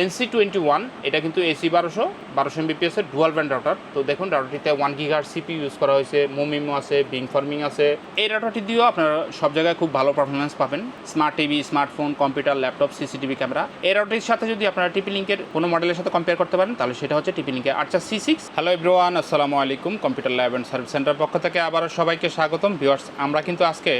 NC twenty one এটা কিন্তু AC বারোশো বারোশো এমবিপিএস এর ডুয়াল ব্যান্ড রাউটার তো দেখুন রাউটারটিতে ওয়ান গিগার সিপি ইউজ করা হয়েছে মোমিমো আছে বিং ফার্মিং আছে। এই রাউটারটি দিয়েও আপনারা সব জায়গায় খুব ভালো পারফরমেন্স পাবেন। Smart TV smartphone computer laptop CCTV camera এই রাউটারটির সাথে যদি আপনারা টিপি লিঙ্কের কোনো মডেলের সাথে কম্পেয়ার করতে পারেন, তাহলে সেটা হচ্ছে টিপি লিঙ্কের আচ্ছা সি সিক্স হ্যালো এভরিওয়ান আসসালামু আলাইকুম computer lab and service centre পক্ষ থেকে আবারও সবাইকে স্বাগতম। ভিউয়ার্স আমরা কিন্তু আজকে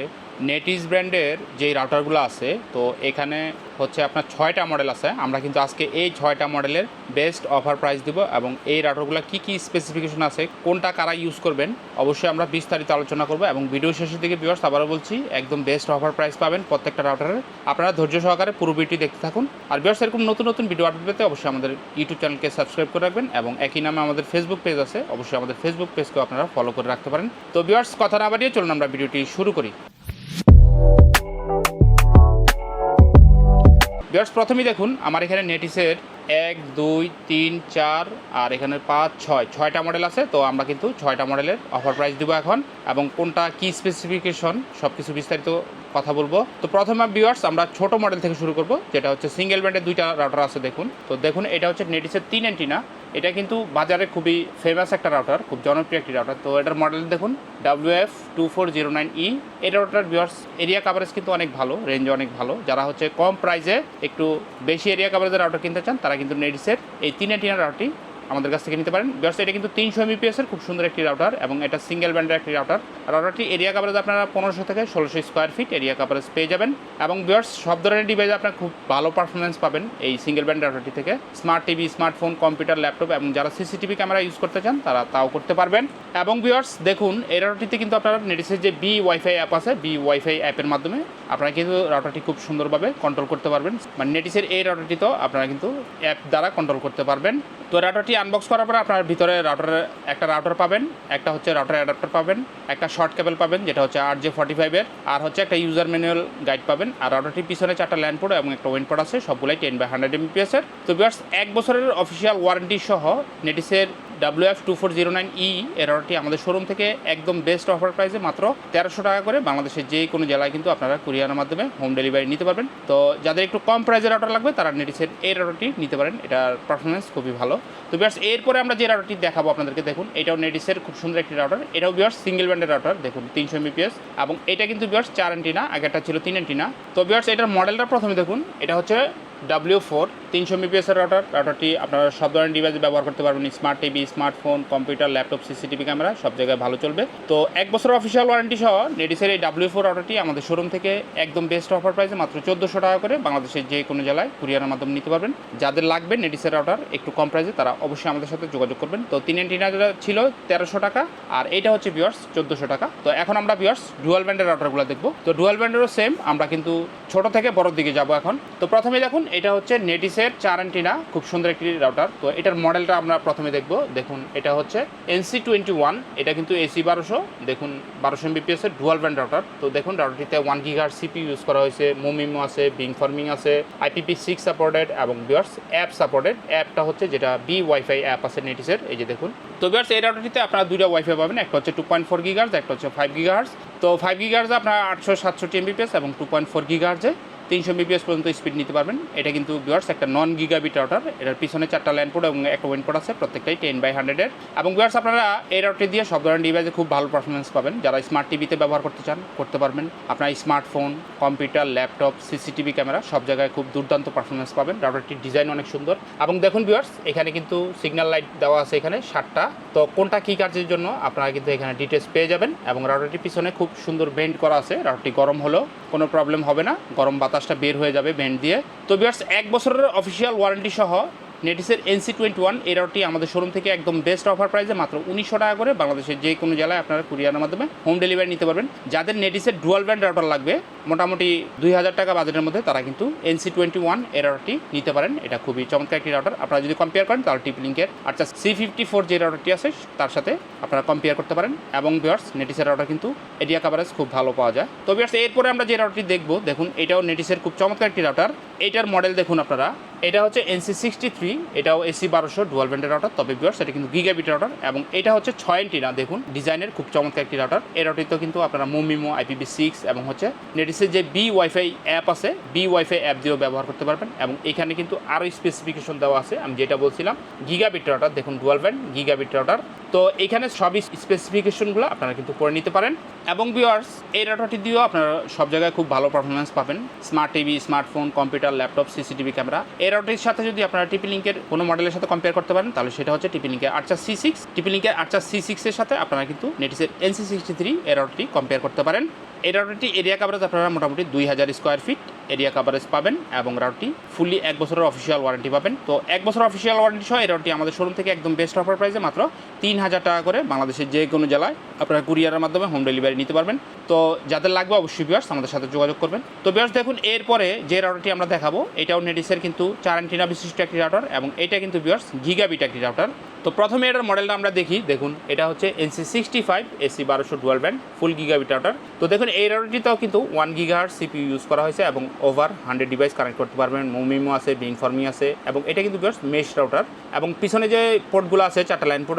নেটিস ব্র্যান্ডের যেই রাউটারগুলো আছে, তো এখানে হচ্ছে আপনার ছয়টা মডেল আছে। আমরা কিন্তু আজকে এই ছয়টা মডেলের বেস্ট অফার প্রাইস দিব এবং এই রাউটারগুলো কী কী স্পেসিফিকেশন আছে, কোনটা কারা ইউজ করবেন, অবশ্যই আমরা বিস্তারিত আলোচনা করব এবং ভিডিও শেষের দিকে ভিউয়ার্স আবারও বলছি, একদম বেস্ট অফার প্রাইস পাবেন প্রত্যেকটা রাউটারের আপনারা ধৈর্য সহকারে পুরো ভিডিওটি দেখতে থাকুন। আর ভিউয়ার্স এরকম নতুন নতুন ভিডিও আপডেট পেতে অবশ্যই আমাদের ইউটিউব চ্যানেলকে সাবস্ক্রাইব করে রাখবেন এবং একই নামে আমাদের ফেসবুক পেজ আছে, অবশ্যই আমাদের ফেসবুক পেজকেও আপনারা ফলো করে রাখতে পারেন। তো ভিউয়ার্স কথা না বাড়িয়ে চলুন আমরা ভিডিওটি শুরু করি। ভিউয়ার্স প্রথমেই দেখুন, আমার এখানে নেটিসের এক, দুই, তিন, চার, আর এখানে পাঁচ, ছয়। ছয়টা মডেল আছে, তো আমরা কিন্তু ছয়টা মডেলের অফার প্রাইস দেবো এখন। এবং কোনটা কি স্পেসিফিকেশন সব কিছু বিস্তারিত কথা বলব। তো প্রথমে বিওয়ার্স আমরা ছোট মডেল থেকে শুরু করব, যেটা হচ্ছে সিঙ্গেল ব্যান্ডের দুইটা রাউটার আছে, দেখুন। তো দেখুন, এটা হচ্ছে নেটিসের তিন অ্যান্টিনা এটা কিন্তু বাজারে খুবই ফেমাস একটা রাউটার খুব জনপ্রিয় একটি রাউটার তো এটার মডেল দেখুন W F two four zero nine E এই রাউটার ভিউয়ার্স এরিয়া কাভারেজ কিন্তু অনেক ভালো রেঞ্জ অনেক ভালো। যারা হচ্ছে কম প্রাইসে একটু বেশি এরিয়া কাভারেজের রাউটার কিনতে চান, তারা কিন্তু নেডিসের এই তিন অ্যান্টিনা রাউটারটি আমাদের কাছ থেকে নিতে পারেন। বিকজ এটা কিন্তু তিনশো এমবিপিএস এর খুব সুন্দর একটি রাউটার এবং এটা সিঙ্গেল ব্যান্ডের একটি রাউটার রাউটারটি এরিয়া কাভারেজ আপনারা পনেরোশো থেকে ষোলোশো স্কোয়ার ফিট এরিয়া কাভারেজ পেয়ে যাবেন এবং বিয়ার্স সব ধরনের ডিভাইসে আপনার খুব ভালো পারফরমেন্স পাবেন এই সিঙ্গেল ব্যান্ড রাউটারটি থেকে। Smart TV smartphone computer laptop এবং যারা সিসিটিভি ক্যামেরা ইউজ করতে চান, তারা তাও করতে পারবেন। এবং বিয়ার্স দেখুন, এই রাউটারটিতে কিন্তু আপনারা নেটিসের যে বি ওয়াইফাই অ্যাপ আছে বি ওয়াইফাই অ্যাপের মাধ্যমে আপনারা কিন্তু রাউটারটি খুব সুন্দরভাবে কন্ট্রোল করতে পারবেন। মানে নেটিসের এই রাউটারটিতেও আপনারা কিন্তু অ্যাপ দ্বারা কন্ট্রোল করতে পারবেন। তো রাউটারটি আনবক্স করার পরে আপনার ভিতরে রাউটারের একটা রাউটার পাবেন, একটা হচ্ছে রাউটার অ্যাডাপ্টার পাবেন, একটা শর্ট কেবল পাবেন, যেটা হচ্ছে আর জে ফর্টি ফাইভের আর হচ্ছে একটা ইউজার ম্যানুয়াল গাইড পাবেন। আর রাউটারটির পিছনে চারটা ল্যান্ড পোর্ট এবং একটা ওয়েন পোর্ট আছে, সবগুলাই টেন বাই হান্ড্রেড এমপিএসের তো বিয়ার্স এক বছরের অফিসিয়াল ওয়ারেন্টি সহ নেটিসের W F two four zero nine E এর অর্ডারটি আমাদের শোরুম থেকে একদম বেস্ট অফার প্রাইসে মাত্র তেরোশো টাকা করে বাংলাদেশের যে কোনো জেলায় কিন্তু আপনারা কুরিয়ারের মাধ্যমে হোম ডেলিভারি নিতে পারবেন। তো যাদের একটু কম প্রাইসের অর্ডার লাগবে, তারা নেটিসের এই অর্ডারটি নিতে পারেন। এটার পারফরমেন্স খুবই ভালো। তো বিয়ার্স এরপরে আমরা যে রাউটারটি দেখাবো আপনাদেরকে, দেখুন, এটাও নেডিসের খুব সুন্দর একটি রাউটার এটাও ভিউয়ার্স সিঙ্গেল ব্যান্ডের রাউটার দেখুন, তিনশো এমবিপিএস এবং এটা কিন্তু ভিউয়ার্স, চার অ্যান্টিনা আগেরটা ছিল তিন অ্যান্টিনা তো ভিউয়ার্স, এটার মডেলটা প্রথমে দেখুন, এটা হচ্ছে ডাব্লিউ ফোর তিনশো এমবিপিএসের রাউটার রাউটারটি আপনারা সব ধরনের ডিভাইস ব্যবহার করতে পারবেন smart TV smartphone computer laptop CCTV camera সব জায়গায় ভালো চলবে। তো এক বছর অফিসিয়াল ওয়ারেন্টি সহ নেডিসের এই ডাব্লিউ ফোর রাউটারটি আমাদের শোরুম থেকে একদম বেস্ট অফার প্রাইসে মাত্র চোদ্দোশো টাকা করে বাংলাদেশের যে কোনো জেলায় কুরিয়ারের মাধ্যমে নিতে পারবেন। যাদের লাগবে নেডিসের রাউটার একটু কম প্রাইসে তারা অবশ্যই আমাদের সাথে যোগাযোগ করবেন। তো তিন এন্টিনা ছিল তেরোশো টাকা, আর এইটা হচ্ছে বিয়ার্স চোদ্দোশো টাকা। তো এখন আমরা বিয়ার্স ডুয়াল ব্যান্ডের রাউটারগুলো দেখব। তো ডুয়াল ব্যান্ডেরও সেম আমরা কিন্তু ছোট থেকে বড়র দিকে যাব এখন। তো প্রথমে দেখুন, এটা হচ্ছে নেটিসের চার অ্যান্টিনা, খুব সুন্দর একটি রাউটার তো এটার মডেলটা আমরা প্রথমে দেখব। দেখুন, এটা হচ্ছে এনসি টোয়েন্টি ওয়ান এটা কিন্তু এসি বারোশো। দেখুন, বারোশো এমবিপিএস এর ডুয়াল ব্যান্ড রাউটার তো দেখুন রাউটারটিতে ওয়ান গিগার সিপি ইউজ করা হয়েছে। মোমিমো আছে বিং ফার্মিং আছে আইপিপি সিক্স সাপোর্টেড এবং বিয়ার্স অ্যাপ সাপোর্টেড অ্যাপটা হচ্ছে যেটা বি ওয়াইফাই অ্যাপ আছে নেটিসের। এই যে দেখুন। তো বিয়ার্স এই রাউটারটিতে আপনারা দুইটা ওয়াইফাই পাবেন। একটা হচ্ছে টু পয়েন্ট ফোর গিগার্স একটা হচ্ছে ফাইভ গিগার্স তো ফাইভ গিগার্জে আপনার আটশো সাতষট্টি এমবিপিএস এবং টু পয়েন্ট ফোর গিগার্সে তিনশো বিপিএস পর্যন্ত স্পিড নিতে পারবেন। এটা কিন্তু বিয়ার্স একটা নন গিগাবিট রাউটার এটার পিছনে চারটা ল্যান্ড পোর্ট এবং একটা ওয়েন পোর্ট আছে, প্রত্যেকটাই টেন বাই হান্ড্রেডের এবং বিয়ার্স আপনারা এই রাউটার দিয়ে সব ধরনের ডিভাইসে খুব ভালো পারফরমেন্স পাবেন। যারা স্মার্ট টিভিতে ব্যবহার করতে চান, করতে পারবেন। আপনার smartphone computer laptop CCTV camera সব জায়গায় খুব দুর্দান্ত পারফরমেন্স পাবেন। রাউটারটির ডিজাইন অনেক সুন্দর। এবং দেখুন বিয়ার্স এখানে কিন্তু সিগন্যাল লাইট দেওয়া আছে এখানে, সাতটা। তো কোনটা কী কাজের জন্য, আপনারা কিন্তু এখানে ডিটেলস পেয়ে যাবেন। এবং রাউটারটির পিছনে খুব সুন্দর বেন্ড করা আছে। রাউটারটি গরম হলেও কোনো প্রবলেম হবে না। গরম বাতাসটা বের হয়ে যাবে ভেন্ট দিয়ে। তো বিয়ার্স এক বছরের অফিসিয়াল ওয়ারেন্টি সহ নেটিসের এনসি টোয়েন্টি ওয়ান, এই রাউটটি আমাদের শোরুম থেকে একদম বেস্ট অফার প্রাইসে মাত্র উনিশশো টাকা করে বাংলাদেশের যে কোনো জেলায় আপনারা কুরিয়ারের মাধ্যমে হোম ডেলিভারি নিতে পারবেন। যাদের নেটিসের ডুয়াল ব্যান্ড রাউটার লাগবে, মোটামুটি দুই হাজার টাকা বাজেটের মধ্যে তারা কিন্তু এনসি টোয়েন্টি ওয়ান রাউটারটি নিতে পারেন। এটা খুবই চমৎকার একটি রাউটার আপনারা যদি কম্পেয়ার করেন, তাহলে টিপ লিঙ্কের আচ্ছা সি ফিফটি ফোর যে রাউটারটি আছে, তার সাথে আপনারা কম্পেয়ার করতে পারেন। এবং বিয়ার্স নেটিসের রাউটার কিন্তু এরিয়া কাভারেজ খুব ভালো পাওয়া যায়। তো বিয়ার্স এরপরে আমরা যে রাউটারটি দেখব, দেখুন, এটাও নেটিসের খুব চমৎকার একটি রাউটার এটার মডেল দেখুন আপনারা। এটা হচ্ছে এনসি সিক্সটি থ্রি এটাও এসি বারোশো ডুয়াল ব্যান্ডের রাউটার তবে বিয়ার সেটা কিন্তু গিগাবিট রাউটার এবং এটা হচ্ছে ছয় এন্টিনা দেখুন ডিজাইনের খুব চমৎকার একটি রাউটার এই তো কিন্তু আপনারা মোমিমো আইপিবি সিক্স এবং হচ্ছে নেটিসের যে বি ওয়াইফাই অ্যাপ আছে বি ওয়াইফাই অ্যাপ দিয়েও ব্যবহার করতে পারবেন, এবং এখানে কিন্তু আরও স্পেসিফিকেশন দেওয়া আছে, আমি যেটা বলছিলাম গিগাবিট রাউটার দেখুন ডুয়াল ব্যান্ড গিগাবিট রাউটার তো এখানে সবই স্পেসিফিকেশনগুলো আপনারা কিন্তু পড়ে নিতে পারেন। এবং ভিউয়ার্স এই রাউটারটি দিয়েও আপনারা সব জায়গায় খুব ভালো পারফরমেন্স পাবেন। Smart TV smartphone computer laptop CCTV camera এই রাউটারটির সাথে যদি আপনারা টিপি লিঙ্কের কোনো মডেলের সাথে কম্পেয়ার করতে পারেন, তাহলে সেটা হচ্ছে টিপি লিঙ্কের আটচা সি সিক্স টিপি লিঙ্কের আটচা সি সিক্সের সাথে আপনারা কিন্তু নেটিসের এনসি সিক্সটি থ্রি এই রাউটারটি কম্পেয়ার করতে পারেন। এই রাউটারটি এরিয়া কাভারেজ আপনারা মোটামুটি দুই হাজার স্কোয়ার ফিট এরিয়া কাভারেজ পাবেন এবং রাউটটি ফুলি এক বছরের অফিসিয়াল ওয়ারেন্টি পাবেন। তো এক বছর অফিসিয়াল ওয়ারেন্টি সহ এই রাউটটি আমাদের শোরুম থেকে একদম বেস্ট অফার প্রাইসে মাত্র তিন হাজার টাকা করে বাংলাদেশের যে কোনো জেলায় আপনারা কুরিয়ারের মাধ্যমে হোম ডেলিভারি নিতে পারবেন। তো যাদের লাগবে অবশ্যই বিয়ার্স আমাদের সাথে যোগাযোগ করবেন। তো বিয়ার্স দেখুন, এরপরে যে রাউটারটি আমরা দেখাবো, এটাও নেডিসের কিন্তু চার অ্যান্টিনা বিশিষ্ট একটি রাউটার এবং এটা কিন্তু বিয়ার্স গিগাবিট একটি রাউটার তো প্রথমে এটার মডেলটা আমরা দেখি, দেখুন, এটা হচ্ছে এনসি সিক্সটি ফাইভ এসি বারোশো dual band full gigabit router তো দেখুন, এই রাউটারটিতেও কিন্তু ওয়ান গিগাহার সিপিইউ ইউজ করা হয়েছে এবং ওভার হান্ড্রেড ডিভাইস কানেক্ট করতে পারবেন। মোমিমো আছে বিং ফর্মি আছে এবং এটা কিন্তু বিয়ার্স মেশ রাউটার এবং পিছনে যে পোর্টগুলো আছে, চারটা লাইন পোর্ট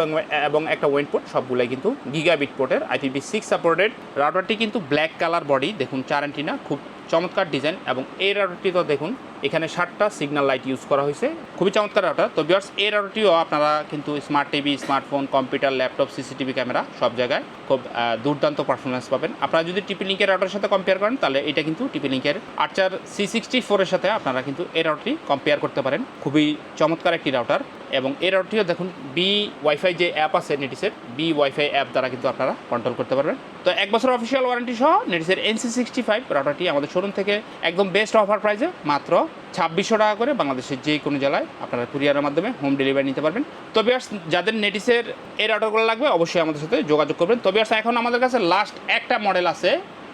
এবং একটা ওয়েন পোর্ট সবগুলোই কিন্তু গিগাবিট পোর্টের আইপিভি সিক্স সাপোর্টেড রাউটারটি কিন্তু ব্ল্যাক কালার বডি দেখুন, চার খুব চমৎকার ডিজাইন এবং এই রাউটারটি তো দেখুন এখানে ষাটটা সিগন্যাল লাইট ইউজ করা হয়েছে। খুবই চমৎকার রাউটার তো বিয়ার্স এই রাউটারটিও আপনারা কিন্তু smart TV smartphone computer laptop CCTV camera সব জায়গায় খুব দুর্দান্ত পারফরমেন্স পাবেন। আপনারা যদি টিপি লিঙ্কের রাউটারের সাথে কম্পেয়ার করেন, তাহলে এটা কিন্তু টিপি লিঙ্কের আর্চার সি সিক্সটি ফোরের সাথে আপনারা কিন্তু এই রাউটারটি কম্পেয়ার করতে পারেন। খুবই চমৎকার একটি রাউটার এবং এই রাউটারটিও দেখুন বি ওয়াইফাই যে অ্যাপ আছে নেটিসের বি ওয়াইফাই অ্যাপ দ্বারা কিন্তু আপনারা কন্ট্রোল করতে পারবেন। তো এক বছর অফিসিয়াল ওয়ারেন্টি সহ নেটিসের এনসি সিক্সটি ফাইভ রাউটারটি আমাদের শোরুম থেকে একদম বেস্ট অফার প্রাইসে মাত্র ছাব্বিশশো টাকা করে বাংলাদেশের যে কোনো জেলায় আপনারা কুরিয়ারের মাধ্যমে হোম ডেলিভারি নিতে পারবেন। তবে আর যাদের নেটিসের এর অর্ডারগুলো লাগবে, অবশ্যই আমাদের সাথে যোগাযোগ করবেন। তবে আর এখন আমাদের কাছে লাস্ট একটা মডেল আছে।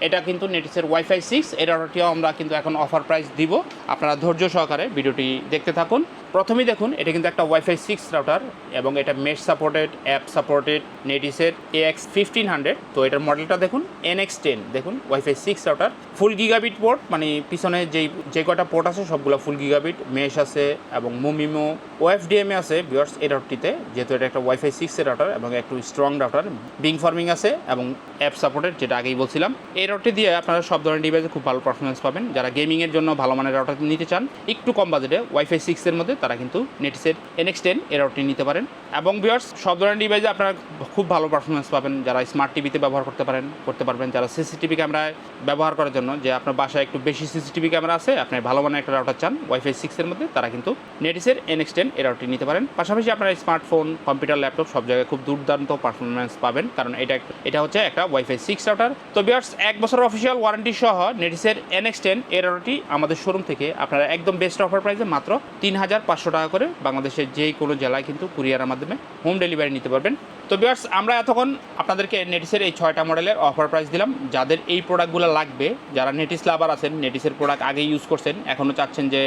এটা কিন্তু নেটিসের ওয়াইফাই সিক্স এর অর্ডারটিও আমরা কিন্তু এখন অফার প্রাইস দিব। আপনারা ধৈর্য সহকারে ভিডিওটি দেখতে থাকুন। প্রথমেই দেখুন, এটা কিন্তু একটা ওয়াইফাই সিক্স রাউটার এবং এটা মেশ সাপোর্টেড অ্যাপ সাপোর্টেড নেটিসের এ এক্স ফিফটিন হান্ড্রেড তো এটার মডেলটা দেখুন এন এক্স টেন দেখুন WiFi six router full gigabit port মানে পিছনে যেই, যে কটা পোর্ট আছে সবগুলো ফুল গিগাবিট মেশ আছে এবং মোমিমো ওএফডিএমএ আছে বিয়ার্স এই রাউটারটিতে যেহেতু এটা একটা ওয়াইফাই সিক্সের রাউটার এবং একটু স্ট্রং রাউটার বিং ফার্মিং আছে এবং অ্যাপ সাপোর্টেড যেটা আগেই বলছিলাম। এই রাউটারটি দিয়ে আপনারা সব ধরনের ডিভাইসে খুব ভালো পারফরমেন্স পাবেন। যারা গেমিংয়ের জন্য ভালো মানের রাউটার নিতে চান, একটু কম বাজেটে ওয়াইফাই সিক্সের মধ্যে তারা কিন্তু নেটসের এনএক্স টেন রাউটারটি নিতে পারেন। এবং বিয়ার্স সব ধরনের ডিভাইসে আপনারা খুব ভালো পারফরমেন্স পাবেন। যারা স্মার্ট টিভিতে ব্যবহার করতে পারেন, করতে পারবেন। যারা সিসিটিভি ক্যামেরায় ব্যবহার করার জন্য, যে আপনার বাসায় একটু বেশি সিসিটিভি ক্যামেরা আছে, আপনি ভালো মানের একটা রাউটার চান ওয়াইফাই সিক্সের মধ্যে, তারা কিন্তু নেটিসের এনএক্স টেন রাউটারটি নিতে পারেন। পাশাপাশি আপনারা স্মার্টফোন কম্পিউটার ল্যাপটপ সব জায়গায় খুব দুর্দান্ত পারফরমেন্স পাবেন। কারণ এটা এটা হচ্ছে একটা ওয়াইফাই সিক্স রাউটার তো বিয়ার্স এক বছর অফিসিয়াল ওয়ারেন্টি সহ নেটিসের এনএক্স টেন রাউটারটি আমাদের শোরুম থেকে আপনারা একদম বেস্ট অফার প্রাইসে মাত্র তিন হাজার পাঁচশো টাকা করে বাংলাদেশের যে কোনো জেলায় কিন্তু কুরিয়ারের মাধ্যমে হোম ডেলিভারি নিতে পারবেন। তো বিয়ার্স আমরা এতক্ষণ আপনাদেরকে নেটিসের এই ছয়টা মডেলের অফার প্রাইস দিলাম। যাদের এই প্রোডাক্টগুলো লাগবে, যারা নেটিস লাভার আছেন নেটিসের প্রোডাক্ট আগেই ইউজ করছেন এখনও চাচ্ছেন যে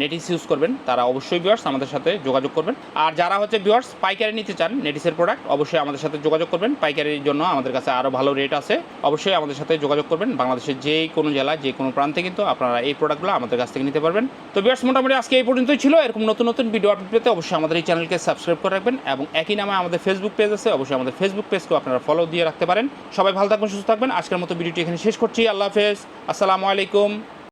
নেটিস ইউজ করবেন, তারা অবশ্যই বিয়ার্স আমাদের সাথে যোগাযোগ করবেন। আর যারা হচ্ছে বিয়ার্স পাইকারি নিতে চান নেটিসের প্রোডাক্ট অবশ্যই আমাদের সাথে যোগাযোগ করবেন। পাইকারির জন্য আমাদের কাছে আরও ভালো রেট আছে। অবশ্যই আমাদের সাথে যোগাযোগ করবেন। বাংলাদেশের যে কোনো জেলা, যে কোনো প্রান্তে কিন্তু আপনারা এই প্রোডাক্টগুলো আমাদের কাছ থেকে নিতে পারবেন। তো বিয়ার্স মোটামুটি আজকে এই পর্যন্তই ছিল। এরকম নতুন নতুন ভিডিও আপডেট পেতে অবশ্যই আমাদের এই চ্যানেলকে সাবস্ক্রাইব করে রাখবেন এবং একই নামে আমাদের ফেসবুক পেজ আছে, অবশ্যই আমাদের ফেসবুক পেজকেও আপনারা ফলো দিয়ে রাখতে পারেন। সবাই ভালো থাকবেন, সুস্থ থাকবেন। আজকের মতো ভিডিওটি এখানে শেষ করছি। আল্লাহ হাফেজ। আসসালামু আলাইকুম।